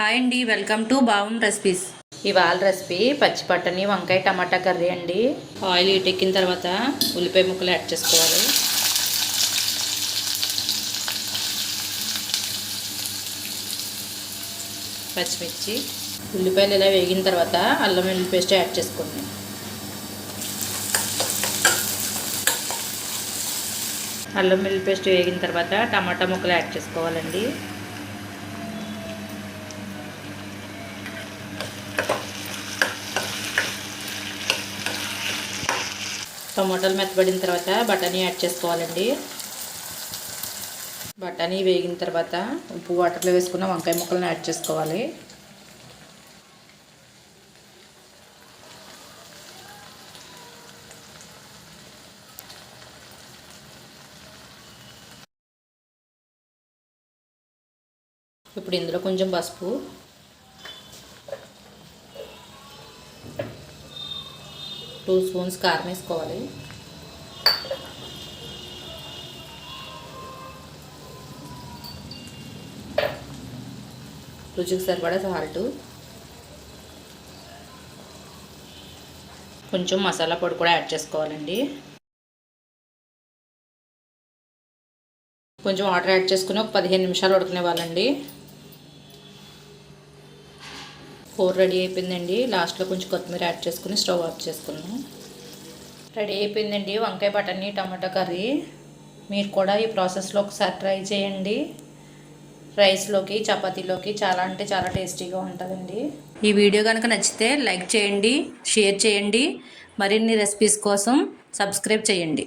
Hi అండి welcome to బావున్ recipes. ఇవాళ రెసిపీ పచ్చి బట్టని వంకాయ టమాటా కర్రీ అండి. ఆయిల్ ఎక్కిన తర్వాత ఉల్లిపాయ ముక్కలు యాడ్ చేసుకోవాలి. పచ్చిమిర్చి ఉల్లిపాయలు ఇలా వేగిన తర్వాత అల్లం వెల్లుల్లి పేస్ట్ యాడ్ చేసుకోండి. అల్లం వెల్లుల్లి పేస్ట్ వేగిన తర్వాత టమాటా ముక్కలు యాడ్ చేసుకోవాలండి. టమాటాలు మెత్తబడిన తర్వాత బఠానీ యాడ్ చేసుకోవాలండి. బఠానీ వేగిన తర్వాత ఉప్పు వాటర్లో వేసుకున్న వంకాయ ముక్కలను యాడ్ చేసుకోవాలి. ఇప్పుడు ఇందులో కొంచెం పసుపు టూ స్పూన్స్ కారం వేసుకోవాలి. రుచికి సరిపడా సాల్ట్. కొంచెం మసాలా పొడి కూడా యాడ్ చేసుకోవాలండి. కొంచెం వాటర్ యాడ్ చేసుకుని ఒక పదిహేను నిమిషాలు ఉడకనివ్వాలండి. కూర రెడీ అయిపోయిందండి. లాస్ట్లో కొంచెం కొత్తిమీర యాడ్ చేసుకుని స్టవ్ ఆఫ్ చేసుకున్నాం రెడీ అయిపోయిందండి. వంకాయ బటానీ టమాటా కర్రీ. మీరు కూడా ఈ ప్రాసెస్లో ఒకసారి ట్రై చేయండి. రైస్లోకి చపాతీలోకి చాలా అంటే చాలా టేస్టీగా ఉంటుందండి. ఈ వీడియో కనుక నచ్చితే లైక్ చేయండి షేర్ చేయండి. మరిన్ని రెసిపీస్ కోసం సబ్స్క్రైబ్ చేయండి.